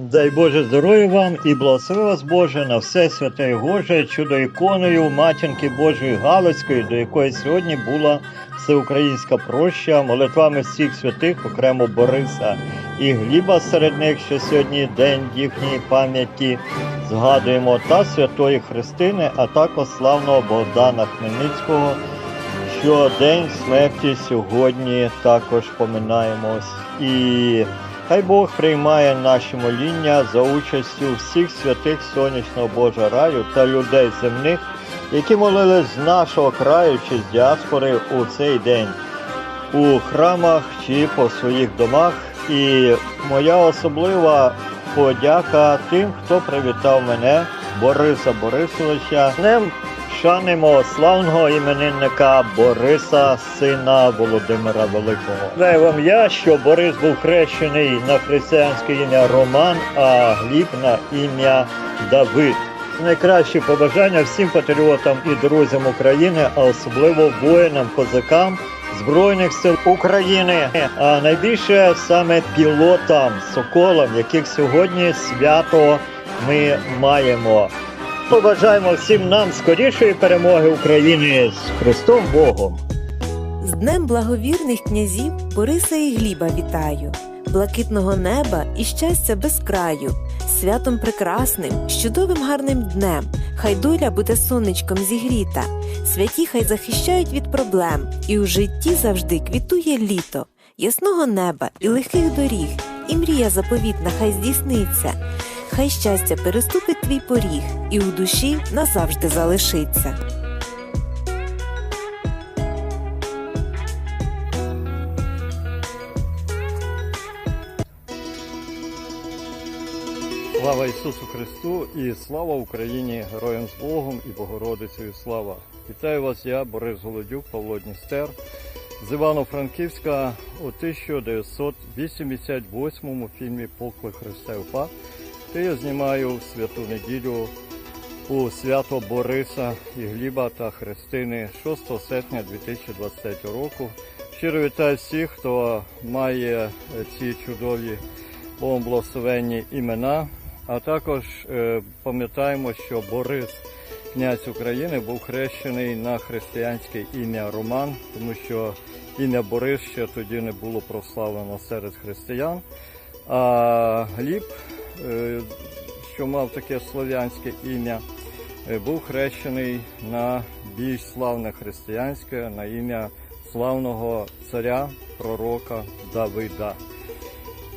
Дай Боже здоров'я вам і благослови вас Боже на все святе і Боже, чудо іконою матінки Божої Галицької, до якої сьогодні була всеукраїнська проща, молитвами всіх святих, окремо Бориса і Гліба серед них, що сьогодні день їхньої пам'яті згадуємо, та святої Христини, а також славного Богдана Хмельницького, що день смерті сьогодні також поминаємось. І Хай Бог приймає наші моління за участю всіх святих сонячного Божого раю та людей земних, які молились з нашого краю чи з діаспори у цей день у храмах чи по своїх домах. І моя особлива подяка тим, хто привітав мене, Бориса Борисовича. Днем шанимо славного іменинника Бориса, сина Володимира Великого. Знаю вам я, що Борис був хрещений на християнське ім'я Роман, а Гліб на ім'я Давид. Найкращі побажання всім патріотам і друзям України, а особливо воїнам, козакам Збройних сил України, а найбільше саме пілотам, соколам, яких сьогодні свято ми маємо. Побажаємо всім нам скорішої перемоги України. З Христом Богом. З Днем благовірних князів Бориса і Гліба вітаю, блакитного неба і щастя без краю, святом прекрасним, чудовим гарним днем. Хай доля буде сонечком зігріта, святі хай захищають від проблем, і у житті завжди квітує літо, ясного неба і легких доріг, і мрія заповітна хай здійсниться. Хай щастя переступить твій поріг, і у душі назавжди залишиться. Слава Ісусу Христу і слава Україні, героям з Богом і Богородицею слава! Вітаю вас, я, Борис Голодюк, Павло Дністер з Івано-Франківська у 1988 фільмі Поклик Христа і УПА, де я знімаю в святу неділю у свято Бориса і Гліба та Христини 6 серпня 2023 року. Щиро вітаю всіх, хто має ці чудові благословенні імена. А також е, пам'ятаємо, що Борис, князь України, був хрещений на християнське ім'я Роман, тому що ім'я Борис ще тоді не було прославлено серед християн. А Гліб, що мав таке слов'янське ім'я, е, був хрещений на більш славне християнське, на ім'я славного царя, пророка Давида.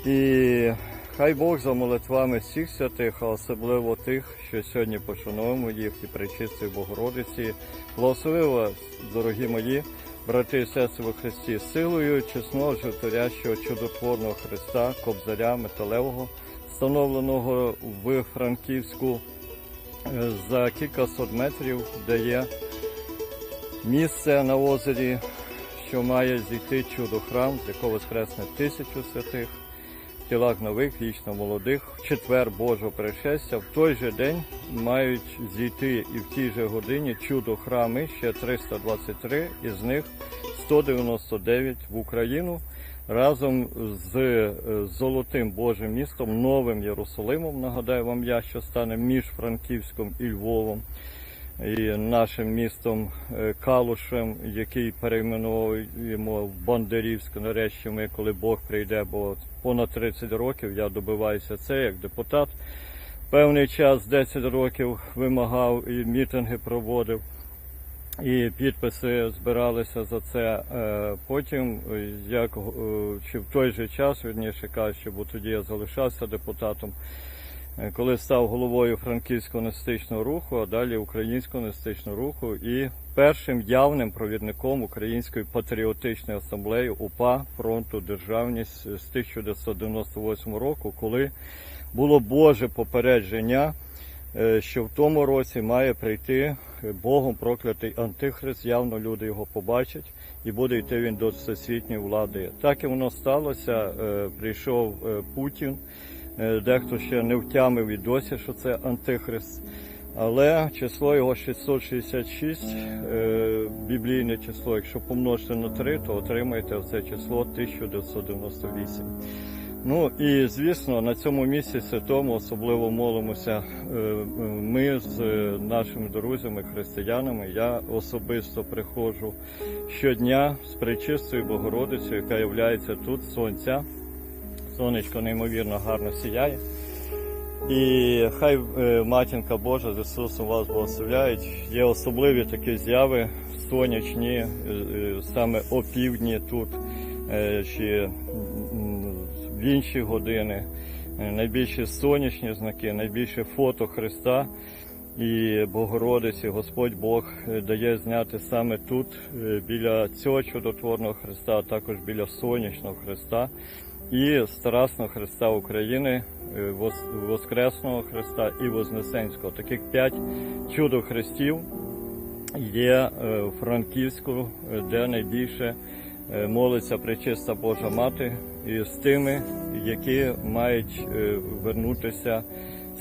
І хай Бог за молитвами всіх святих, а особливо тих, що сьогодні пошануємо їх і причистої Богородиці, благословив вас, дорогі мої брати і сестри во Христі, силою чесного животворящого чудотворного Христа, Кобзаря Металевого, встановленого в Франківську е, за кількасот метрів, де є місце на озері, що має зійти чудо-храм, з якого воскресне тисячу святих тілах нових, вічно молодих, в четвер Божого пришестя, в той же день мають зійти і в тій же годині чудо храми ще 323, із них 199 в Україну разом з е, золотим Божим містом, новим Єрусалимом. Нагадаю вам я, що стане між Франківськом і Львовом. І нашим містом е, Калушем, який перейменуємо в Бандерівськ, нарешті ми, коли Бог прийде, бо понад 30 років я добиваюся це як депутат. Певний час, 10 років, вимагав і мітинги проводив, і підписи збиралися за це. Е, Потім, е, як е, чи в той же час, вірніше кажучи, бо тоді я залишався депутатом. Коли став головою франківського нестичного руху, а далі українського нестичного руху, і першим явним провідником Української патріотичної асамблеї УПА фронту Державність з 1998 року, коли було Боже попередження, що в тому році має прийти Богом проклятий Антихрист, явно люди його побачать, і буде йти він до всесвітньої влади. Так і воно сталося. Е, Прийшов е, Путін. Е, Дехто ще не втямив і досі, що це антихрист. Але число його 666, е, біблійне число, якщо помножити на 3, то отримаєте це число 1998. Ну і звісно, на цьому місці святому особливо молимося е, ми з е, нашими друзями, християнами. Я особисто приходжу щодня з пречистою Богородицею, яка є тут сонця. Сонечко неймовірно гарно сіяє. І хай е, матінка Божа з Ісусом вас благословляють. Є особливі такі зяви сонячні, саме опівдні тут, чи в інші години. Е, Найбільші сонячні знаки, найбільше фото Христа і Богородиці, Господь Бог е, дає зняти саме тут, е, біля цього чудотворного Христа, а також біля сонячного Христа і Страсного Христа України, Воскресного Христа і Вознесенського. Таких п'ять чудо Христів є у Франківську, де найбільше молиться Пречиста Божа Мати і з тими, які мають е, вернутися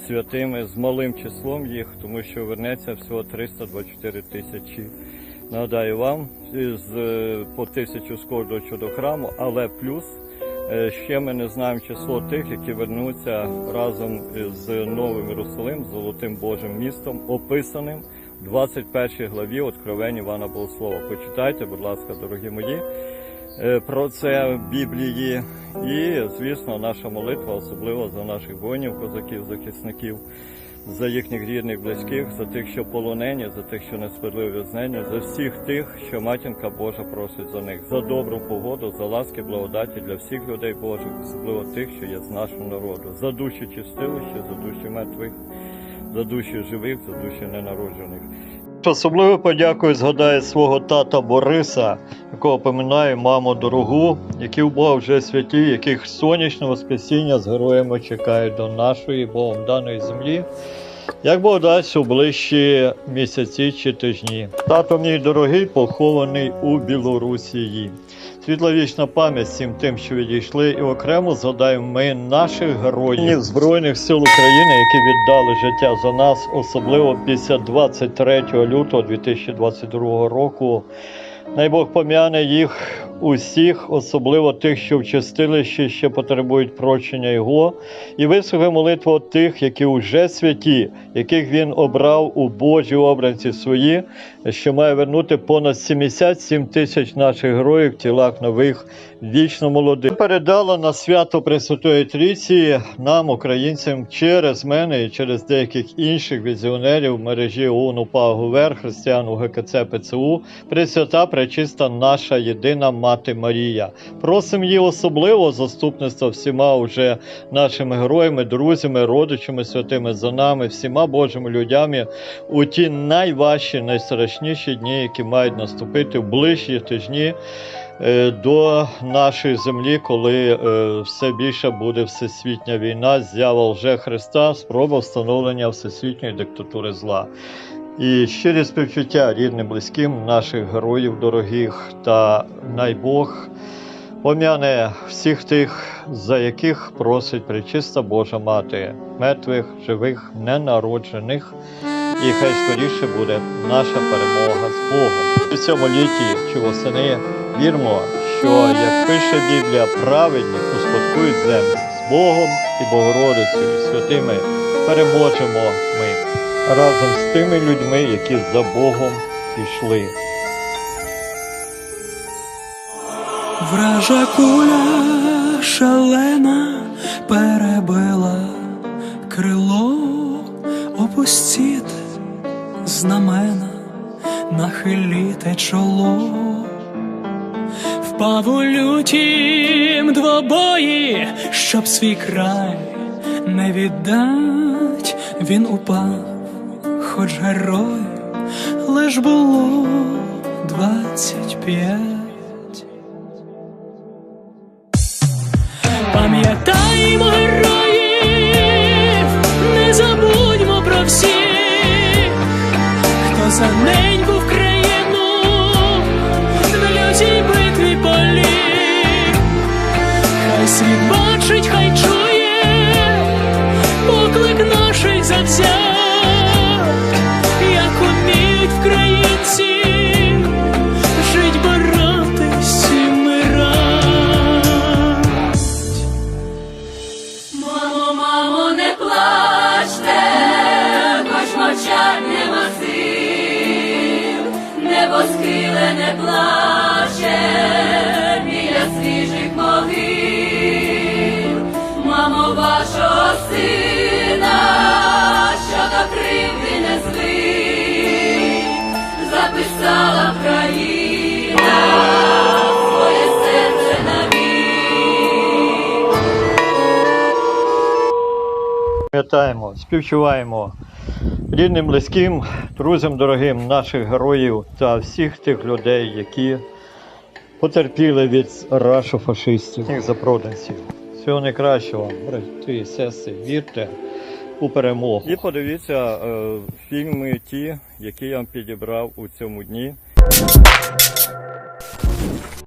святими з малим числом їх, тому що вернеться всього 324 тисячі. Нагадаю вам, з е, по тисячу з кожного до храму, але плюс е, ще ми не знаємо число тих, які вернуться разом з Новим Єрусалим, Золотим Божим містом, описаним 21 главі Откровень Івана Богослова. Почитайте, будь ласка, дорогі мої, е, про це в Біблії. І, звісно, наша молитва, особливо за наших воїнів, козаків, захисників, за їхніх рідних, близьких, за тих, що полонені, за тих, що несправедливі визнання, за всіх тих, що матінка Божа просить за них, за добру погоду, за ласки, благодаті для всіх людей Божих, особливо тих, що є з нашого народу, за душі чистилища, за душі мертвих, за душі живих, за душі ненароджених. Особливо подякую згадаю свого тата Бориса, якого поминаю маму дорогу, які у Бога вже святі, яких сонячне воскресіння з героями чекають до нашої Богом даної землі. Як Бог дасть у ближчі місяці чи тижні. Тато мій дорогий похований у Білорусії. Світла вічна пам'ять всім тим, що відійшли, і окремо згадаємо ми наших героїв Збройних сил України, які віддали життя за нас, особливо після 23 лютого 2022 року. Найбог пом'яне їх усіх, особливо тих, що в чистилищі ще потребують прощення Його, і вислухай молитву тих, які вже святі, яких він обрав у Божі обранці свої, що має вернути понад 77 тисяч наших героїв в тілах нових вічно молодих. Передала на свято Пресвятої Трійці нам, українцям, через мене і через деяких інших візіонерів мережі ОУН УПА християн УГКЦ ПЦУ, Пресвята Пречиста наша єдина Мати Марія. Просимо її особливо заступництва всіма уже нашими героями, друзями, родичами святими за нами, всіма Божими людьми у ті найважчі, найстрашніші дні, які мають наступити в ближчі тижні е, до нашої землі, коли е, все більше буде всесвітня війна, з'ява лже Христа, спроба встановлення всесвітньої диктатури зла. І щирі співчуття рідним, близьким наших героїв дорогих та най Бог пом'яне всіх тих, за яких просить пречиста Божа Мати, мертвих, живих, ненароджених. І хай скоріше буде наша перемога з Богом. У цьому літі чи восени вірмо, що, як пише Біблія, праведні успадкують землю з Богом і Богородицею, і святими переможемо ми разом з тими людьми, які за Богом пішли. Вража куля шалена перебила крило, опустіть знамена, нахиліте чоло. Впав у лютім двобої, щоб свій край не віддать, він упав, хоч герой, лиш було двадцять п'ять. Пам'ятаємо героїв, не забудьмо про всіх, хто за неньку в країну на лютій битві поліг. Хай світ не плаче біля свіжих могил, мамо вашого сина, що до кривди не звик, записала країна. Пам'ятаємо, співчуваємо рідним, близьким, друзям дорогим наших героїв та всіх тих людей, які потерпіли від рашофашистів, всіх запроданців. Всього найкращого, брати і сестри, вірте у перемогу. І подивіться е, фільми ті, які я вам підібрав у цьому дні.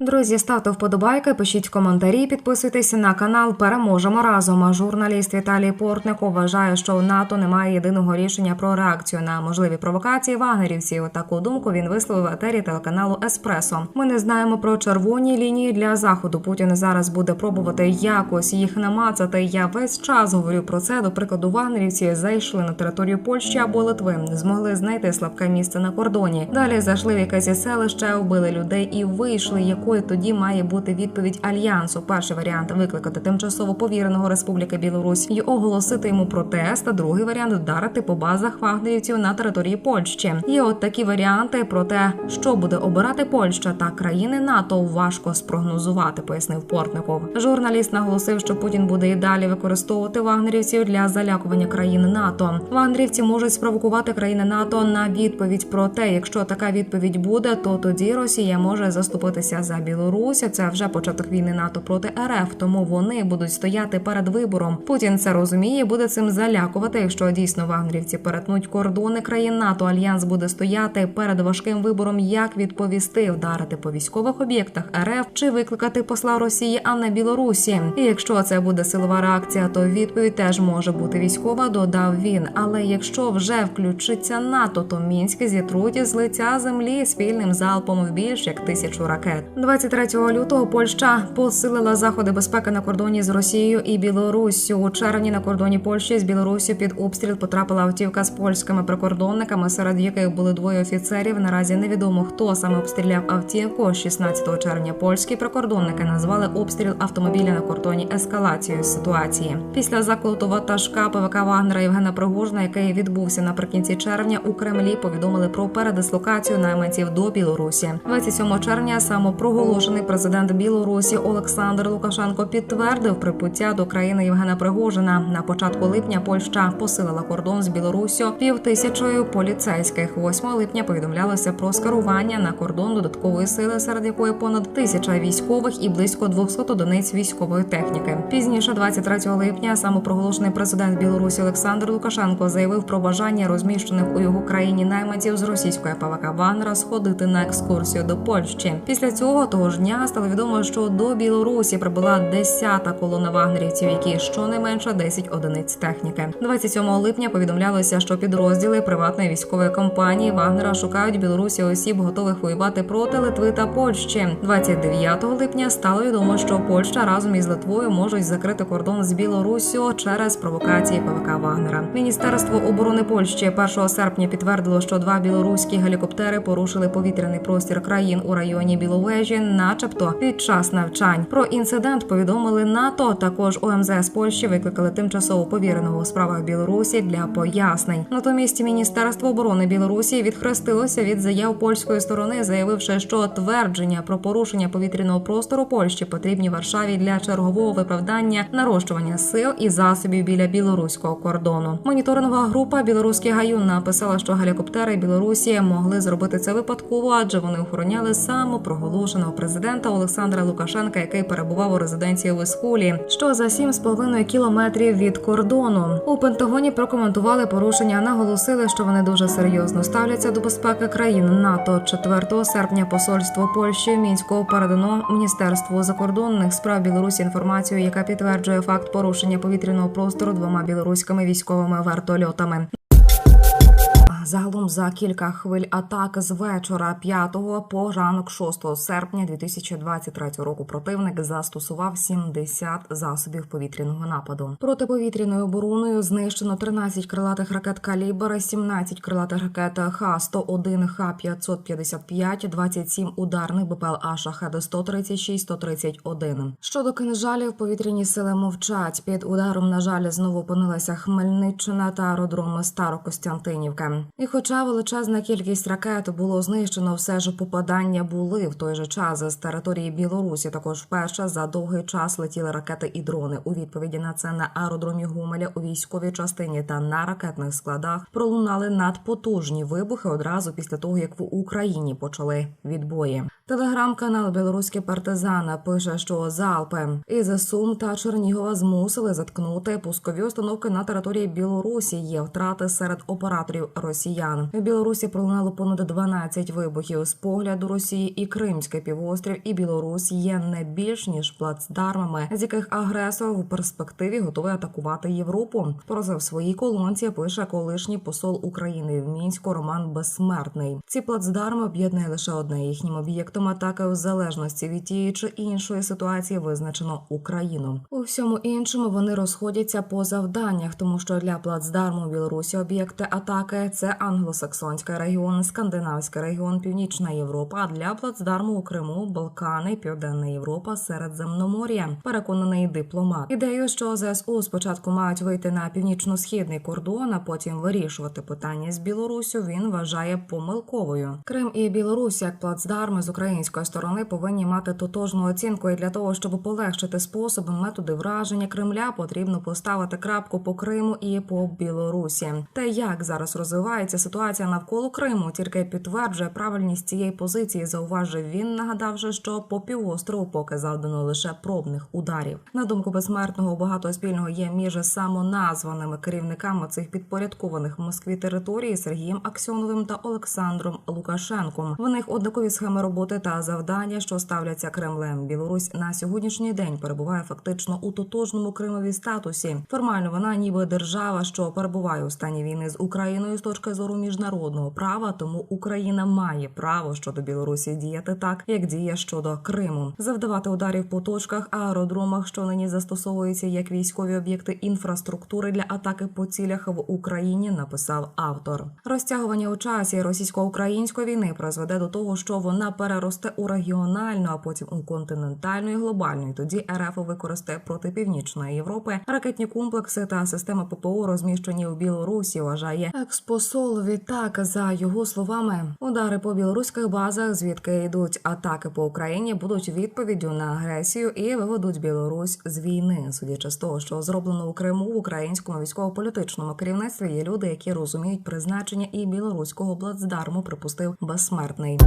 Друзі, ставте вподобайки, пишіть коментарі, підписуйтесь на канал. Переможемо разом. Журналіст Віталій Портник вважає, що у НАТО немає єдиного рішення про реакцію на можливі провокації вагнерівців. Таку думку він висловив в етері телеканалу Еспресо. Ми не знаємо про червоні лінії для заходу. Путін зараз буде пробувати якось їх намацати. Я весь час говорю про це. До прикладу, вагнерівці зайшли на територію Польщі або Литви, змогли знайти слабке місце на кордоні. Далі зайшли в якесь селище, вбили людей і вийшли. Якою тоді має бути відповідь альянсу? Перший варіант викликати тимчасово повіреного Республіки Білорусь і оголосити йому протест. А другий варіант вдарити по базах вагнерівців на території Польщі. Є от такі варіанти про те, що буде обирати Польща та країни НАТО. Важко спрогнозувати, пояснив Портников. Журналіст наголосив, що Путін буде і далі використовувати вагнерівців для залякування країн НАТО. Вагнерівці можуть спровокувати країни НАТО на відповідь. Проте, якщо така відповідь буде, то тоді Росія може заступитися за Білорусь. Це вже початок війни НАТО проти РФ, тому вони будуть стояти перед вибором. Путін це розуміє, буде цим залякувати. Якщо дійсно вагнерівці перетнуть кордони країн НАТО, альянс буде стояти перед важким вибором, як відповісти, вдарити по військових об'єктах РФ чи викликати посла Росії, а не Білорусі. І якщо це буде силова реакція, то відповідь теж може бути військова. Додав він. Але якщо вже включиться НАТО, то мінськ зітруть з лиця землі спільним залпом в більш як тисячу ракет. 23 лютого Польща посилила заходи безпеки на кордоні з Росією і Білоруссю. У червні на кордоні Польщі з Білоруссю під обстріл потрапила автівка з польськими прикордонниками, серед яких були двоє офіцерів. Наразі невідомо хто саме обстріляв автівку. 16 червня польські прикордонники назвали обстріл автомобіля на кордоні ескалацією ситуації. Після заколоту ватажка ПВК Вагнера Євгена Пригожина, який відбувся наприкінці червня, у Кремлі повідомили про передислокацію найманців до Білорусі. 27 червня самопроголошений президент Білорусі Олександр Лукашенко підтвердив прибуття до країни Євгена Пригожина. На початку липня Польща посилила кордон з Білоруссю півтисячою поліцейських. 8 липня повідомлялося про скерування на кордон додаткової сили, серед якої понад тисяча військових і близько 200 одиниць військової техніки. Пізніше, 23 липня, самопроголошений президент Білорусі Олександр Лукашенко заявив про бажання розміщених у його країні найманців з російської ПВК Вагнера сходити на екскурсію до Польщі. Після цього того ж дня стало відомо, що до Білорусі прибула 10-та колона вагнерівців, які щонайменше 10 одиниць техніки. 27 липня повідомлялося, що підрозділи приватної військової компанії Вагнера шукають в Білорусі осіб, готових воювати проти Литви та Польщі. 29 липня стало відомо, що Польща разом із Литвою можуть закрити кордон з Білоруссю через провокації ПВК Вагнера. Міністерство оборони Польщі 1 серпня підтвердило, що два білоруські гелікоптери порушили повітряний простір країн у районі Біловежі, начебто під час навчань. Про інцидент повідомили НАТО. Також ОМЗС Польщі викликали тимчасово повіреного у справах Білорусі для пояснень. Натомість Міністерство оборони Білорусі відхрестилося від заяв польської сторони, заявивши, що твердження про порушення повітряного простору Польщі потрібні Варшаві для чергового виправдання нарощування сил і засобів біля білоруського кордону. Моніторингова група Білоруський гаюн написала, що гелікоптери Білорусі могли зробити це випадково, адже вони охороняли самопроголошеного президента Олександра Лукашенка, який перебував у резиденції в Іскулі, що за 7,5 кілометрів від кордону. У Пентагоні прокоментували порушення, наголосили, що вони дуже серйозно ставляться до безпеки країн НАТО. 4 серпня посольство Польщі в мінську передано міністерству закордонних справ Білорусі інформацію, яка підтверджує факт порушення повітряного простору двома білоруськими військовими вертольотами. Загалом за кілька хвиль атак з вечора 5 по ранок 6 серпня 2023 року противник застосував 70 засобів повітряного нападу. Протиповітряною обороною знищено 13 крилатих ракет калібр, 17 крилатих ракет Х-101, Х-555, 27 ударних БПЛА Шахеди 136, 131. Щодо кинжалів, повітряні сили мовчать. Під ударом, на жаль, знову опинилася Хмельниччина та аеродром Старокостянтинівка. І хоча величезна кількість ракет було знищено, все ж попадання були в той же час з території Білорусі. Також вперше за довгий час летіли ракети і дрони. У відповіді на це на аеродромі Гумеля у військовій частині та на ракетних складах пролунали надпотужні вибухи одразу після того, як в Україні почали відбої. Телеграм-канал Білоруські партизани пише, що залпи із Сум та Чернігова змусили заткнути пускові установки на території Білорусі. Є втрати серед операторів росіян. В Білорусі пролунало понад 12 вибухів з погляду Росії і Кримський півострів, і Білорусь є не більш ніж плацдармами, з яких агресор в перспективі готовий атакувати Європу. Про це в своїй колонці пише колишній посол України в мінську Роман Безсмертний. Ці плацдарми об'єднує лише одне їхнім об'єктом атаки у залежності від тієї чи іншої ситуації визначено Україну. У всьому іншому вони розходяться по завданнях, тому що для плацдарму Білорусі об'єкти атаки це англосаксонський регіон, скандинавський регіон, Північна Європа. А для плацдарму у Криму, Балкани, Південна Європа, Середземномор'я. Переконаний дипломат. Ідею, що ЗСУ спочатку мають вийти на північно-східний кордон, а потім вирішувати питання з Білорусю. Він вважає помилковою. Крим і Білорусь як плацдарми з української сторони повинні мати тотожну оцінку. І для того, щоб полегшити способи методи враження Кремля, потрібно поставити крапку по Криму і по Білорусі. Те, як зараз розвивається ситуація навколо Криму, тільки підтверджує правильність цієї позиції. Зауважив він, нагадавши, що по півострову поки завдано лише пробних ударів. На думку безсмертного, багато спільного є між самоназваними керівниками цих підпорядкованих в Москві території Сергієм Аксьоновим та Олександром Лукашенком. В них однакові схеми роботи та завдання, що ставляться Кремлем. Білорусь на сьогоднішній день перебуває фактично у тотожному Кримові статусі. Формально вона ніби держава, що перебуває у стані війни з Україною з точки зору міжнародного права. Тому Україна має право щодо Білорусі діяти так, як діє щодо Криму, завдавати ударів по точках, аеродромах, що нині застосовуються як військові об'єкти інфраструктури для атаки по цілях в Україні. Написав автор. Розтягування у часі російсько-української війни призведе до того, що вона переросте у регіональну, а потім у континентальну і глобальну. І тоді РФ використає проти північної Європи ракетні комплекси та системи ППО, розміщені у Білорусі. Вважає експосол. Відтак, за його словами, удари по білоруських базах, звідки йдуть атаки по Україні, будуть відповіддю на агресію і виведуть Білорусь з війни. Судячи з того, що зроблено у Криму в українському військово-політичному керівництві, є люди, які розуміють призначення і білоруського плацдарму, припустив безсмертний.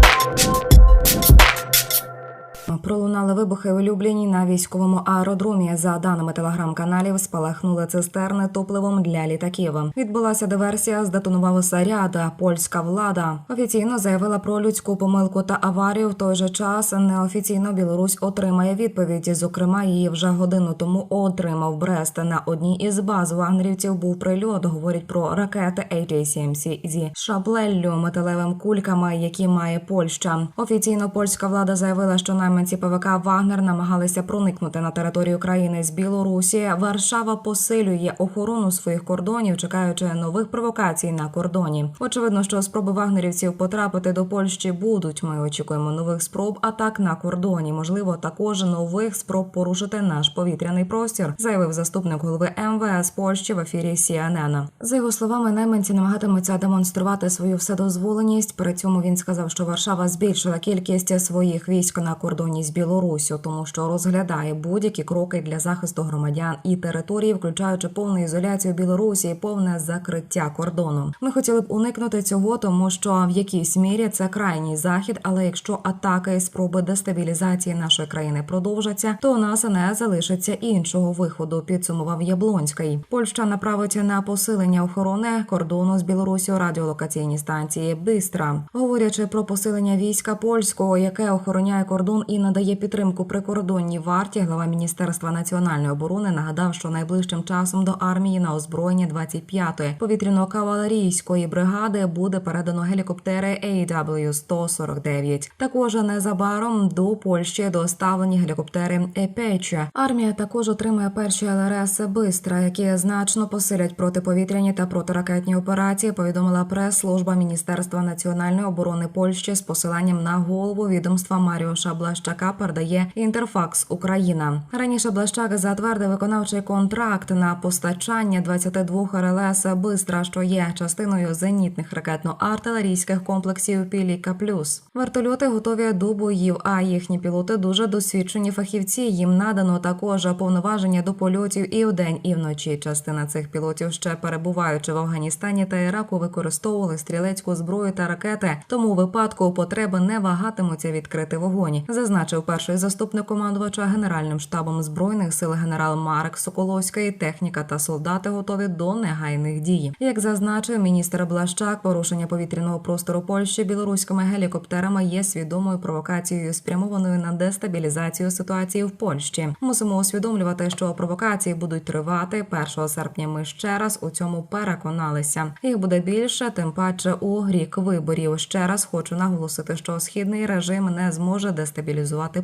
Пролунали вибухи у Любліні на військовому аеродромі. За даними телеграм-каналів, спалахнули цистерни топливом для літаків. Відбулася диверсія, здетонував снаряд. Польська влада офіційно заявила про людську помилку та аварію. В той же час неофіційно Білорусь отримає відповідь. Зокрема, її вже годину тому отримав Брест. На одній із баз вагнерівців був прильот. Говорять про ракети HACMC зі шаблеллю металевим кульками, які має Польща. Офіційно польська влада заявила, що найманці ПВК Вагнер намагалися проникнути на територію країни з Білорусі. Варшава посилює охорону своїх кордонів, чекаючи нових провокацій на кордоні. Очевидно, що спроби вагнерівців потрапити до Польщі будуть. Ми очікуємо нових спроб атак на кордоні. Можливо, також нових спроб порушити наш повітряний простір, заявив заступник голови МВС Польщі в ефірі CNN. За його словами, найманці намагатимуться демонструвати свою вседозволеність. При цьому він сказав, що Варшава збільшила кількість своїх військ на кордоні з Білоруссю, тому що розглядає будь-які кроки для захисту громадян і території, включаючи повну ізоляцію Білорусі і повне закриття кордону. Ми хотіли б уникнути цього, тому що в якійсь мірі це крайній захід. Але якщо атаки і спроби дестабілізації нашої країни продовжаться, то у нас не залишиться іншого виходу. Підсумував Яблонський. Польща направить на посилення охорони кордону з Білорусію радіолокаційні станції Бистра, говорячи про посилення війська польського, яке охороняє кордон і і надає підтримку прикордонній варті. Глава міністерства національної оборони нагадав, що найближчим часом до армії на озброєння 25-ї повітряно-кавалерійської бригади буде передано гелікоптери AW-149. Також незабаром до Польщі доставлені гелікоптери Епеча. Армія також отримає перші ЛРС Бистра, які значно посилять протиповітряні та протиракетні операції. Повідомила прес-служба Міністерства національної оборони Польщі з посиланням на голову відомства Маріуша Блащака. Передає інтерфакс Україна. Раніше Блащак затвердив виконавчий контракт на постачання 22 РЛС Бистра, що є частиною зенітних ракетно-артилерійських комплексів Піліка Плюс. Вертольоти готові до боїв, а їхні пілоти дуже досвідчені фахівці. Їм надано також повноваження до польотів і вдень, і вночі. Частина цих пілотів ще перебуваючи в Афганістані та Іраку, використовували стрілецьку зброю та ракети. Тому у випадку потреби не вагатимуться відкрити вогонь, зазначив перший заступник командувача генеральним штабом збройних сил генерал Марк Соколовський. Техніка та солдати готові до негайних дій. Як зазначив міністр Блащак, порушення повітряного простору Польщі білоруськими гелікоптерами є свідомою провокацією, спрямованою на дестабілізацію ситуації в Польщі. Мусимо усвідомлювати, що провокації будуть тривати 1 серпня. Ми ще раз у цьому переконалися. Їх буде більше, тим паче у рік виборів. Ще раз хочу наголосити, що східний режим не зможе дестабілізувати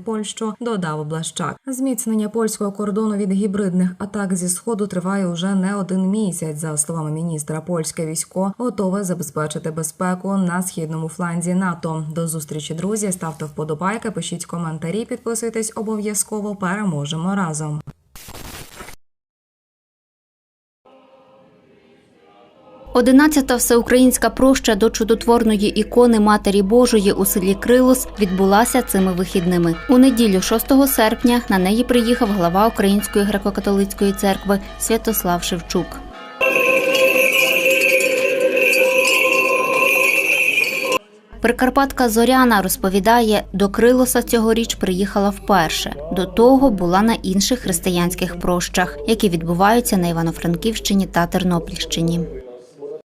Польщу. Додав Блащак. Зміцнення польського кордону від гібридних атак зі сходу триває уже не один місяць. За словами міністра, польське військо готове забезпечити безпеку на східному фланзі НАТО. До зустрічі, друзі. Ставте вподобайки, пишіть коментарі, підписуйтесь обов'язково. Переможемо разом. Одинадцята всеукраїнська проща до чудотворної ікони Матері Божої у селі Крилос відбулася цими вихідними. У неділю, 6 серпня, на неї приїхав глава Української греко-католицької церкви Святослав Шевчук. Прикарпатка Зоряна розповідає, до Крилоса цьогоріч приїхала вперше. До того була на інших християнських прощах, які відбуваються на Івано-Франківщині та Тернопільщині.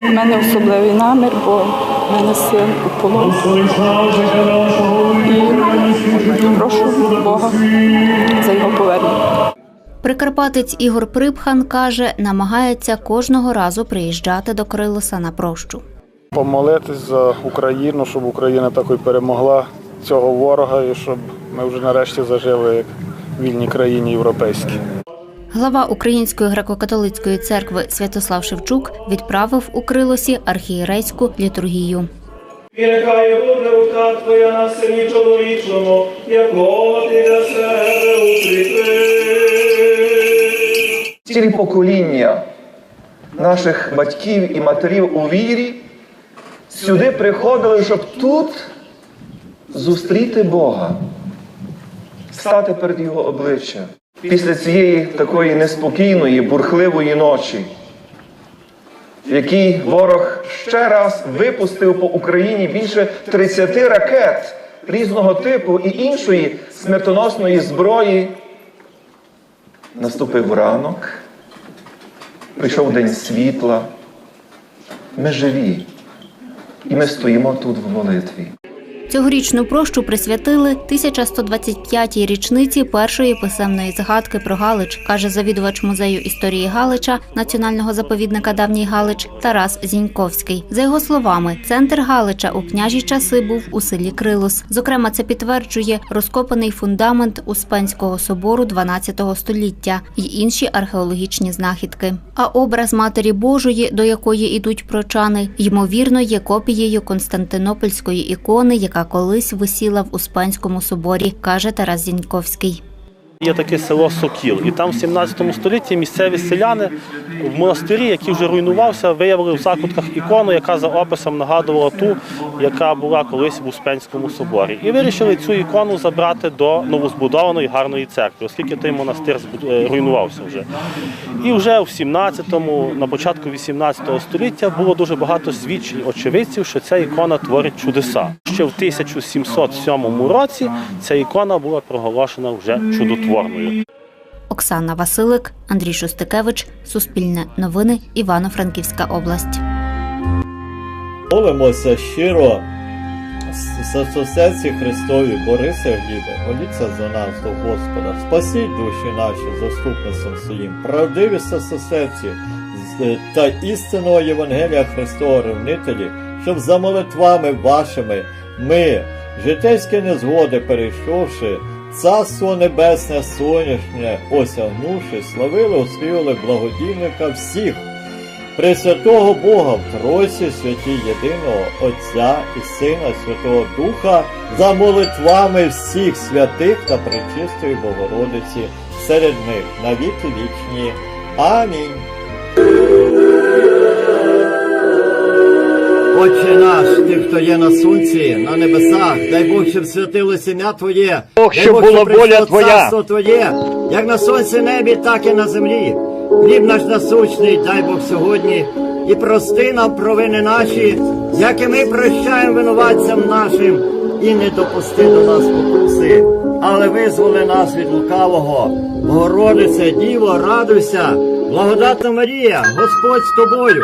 У мене особливий намір, бо в мене син у полоні. І прошу Бога за його повернення. Прикарпатець Ігор Припхан каже, намагається кожного разу приїжджати до Крилоса на прощу. Помолитись за Україну, щоб Україна також перемогла цього ворога і щоб ми вже нарешті зажили як в вільній країні європейській. Глава Української греко-католицької церкви Святослав Шевчук відправив у Крилосі архієрейську літургію. І нехай буде рука твоя на сині чоловічому, якого ти для себе укріпив. цілі покоління наших батьків і матерів у вірі сюди приходили, щоб тут зустріти Бога, стати перед Його обличчям. Після цієї такої неспокійної, бурхливої ночі, в якій ворог ще раз випустив по Україні більше 30 ракет різного типу і іншої смертоносної зброї, наступив ранок, прийшов день світла. Ми живі, і ми стоїмо тут в молитві. Цьогорічну прощу присвятили 1125-й річниці першої писемної згадки про Галич, каже завідувач музею історії Галича Національного заповідника Давній Галич Тарас Зіньковський. За його словами, центр Галича у княжі часи був у селі Крилос. Зокрема, це підтверджує розкопаний фундамент Успенського собору 12 століття й інші археологічні знахідки. А образ Матері Божої, до якої ідуть прочани, ймовірно, є копією Константинопольської ікони, яка колись висіла в Успенському соборі, каже Тарас Зіньковський. Є таке село Сокіл, і там в 17 столітті місцеві селяни в монастирі, який вже руйнувався, виявили в закутках ікону, яка за описом нагадувала ту, яка була колись в Успенському соборі. І вирішили цю ікону забрати до новозбудованої гарної церкви, оскільки той монастир е, руйнувався вже. І вже в 17-му, на початку 18 століття було дуже багато свідчень очевидців, що ця ікона творить чудеса. Ще в 1707 році ця ікона була проголошена вже чудотворною. Оксана Василик, Андрій Шустикевич, Суспільне новини, Івано-Франківська область. Молимося щиро Сосусеці Христові, Борисе Глібе, моліться за нас до Господа, спасіть душі наші заступництвом своїм, правдиві сосусеці з- та істинного Євангелія Христова ревнителі, щоб за молитвами вашими ми, житейські незгоди перейшовши, Царство Небесне сонячне осягнувши, славили, оспівали благодійника всіх. Пресвятого Бога в Тройці святі єдиного Отця і Сина Святого Духа за молитвами всіх святих та пречистої Богородиці серед них на віки вічні. Амінь. Отче наш, ти, хто є на сонці, на небесах, дай Бог, щоб святилося ім'я Твоє, Бог, щоб була воля Твоя. царство Твоє, як на сонці небі, так і на землі. Хліб наш насущний, дай Бог сьогодні, і прости нам провини наші, як і ми прощаємо винуватцям нашим, і не допусти до нас покуси, але визволи нас від лукавого. Богородице, Діво, радуйся, благодатна Марія, Господь з тобою,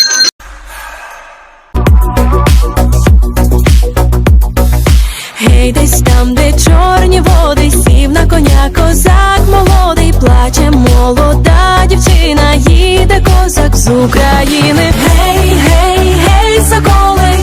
Коня козак молодий, плаче молода дівчина, їде козак з України. Гей, гей, гей, соколи,